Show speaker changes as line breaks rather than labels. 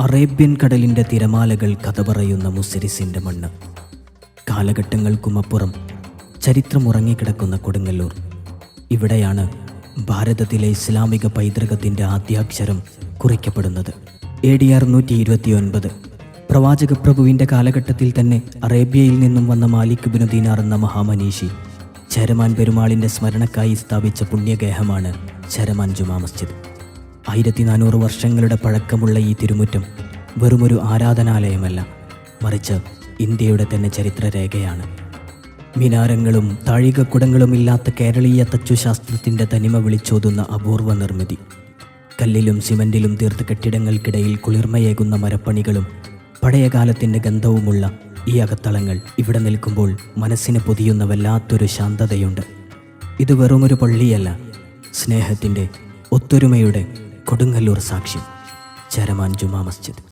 Arabian കടലിന്റെ തിരമാലകൾ കഥ പറയുന്ന മുസിരിസിന്റെ മണ്ണ്. കാലഘട്ടങ്ങൾക്കുമപ്പുറം ചരിത്രമുറങ്ങിക്കിടക്കുന്ന കൊടുങ്ങല്ലൂർ. ഇവിടെയാണ് ഭാരതത്തിലെ ഇസ്ലാമിക പൈതൃകത്തിന്റെ ആദ്യാക്ഷരം കുറിക്കപ്പെടുന്നത്. എ ഡി അറുന്നൂറ്റി ഇരുപത്തി ഒൻപത് പ്രവാചക പ്രഭുവിന്റെ കാലഘട്ടത്തിൽ തന്നെ അറേബ്യയിൽ നിന്നും വന്ന മാലിക് ബിനു എന്ന മഹാമനീഷി ചരമാൻ പെരുമാളിന്റെ സ്മരണക്കായി സ്ഥാപിച്ച പുണ്യഗേഹമാണ് ചരമാൻ ജുമാ മസ്ജിദ്. ആയിരത്തി നാനൂറ് വർഷങ്ങളുടെ പഴക്കമുള്ള ഈ തിരുമുറ്റം വെറുമൊരു ആരാധനാലയമല്ല മറിച്ച് ഇന്ത്യയുടെ തന്നെ ചരിത്രരേഖയാണ്. മിനാരങ്ങളും താഴികക്കുടങ്ങളും ഇല്ലാത്ത കേരളീയ തച്ചുശാസ്ത്രത്തിന്റെ തനിമ വിളിച്ചോതുന്ന അപൂർവ നിർമ്മിതി. കല്ലിലും സിമന്റിലും തീർത്ത കെട്ടിടങ്ങൾക്കിടയിൽ കുളിർമയേകുന്ന മരപ്പണികളും പഴയകാലത്തിന്റെ ഗന്ധവുമുള്ള ഈ അകത്തളങ്ങൾ ഇവിടെ നിൽക്കുമ്പോൾ മനസ്സിന് പൊതിയുന്ന വല്ലാത്തൊരു ശാന്തതയുണ്ട്. ഇത് വെറുമൊരു പള്ളിയല്ല സ്നേഹത്തിന്റെ ഒത്തൊരുമയുടെ കൊടുങ്ങല്ലൂർ സാക്ഷ്യം ചരമാൻ ജുമാ മസ്ജിദ്.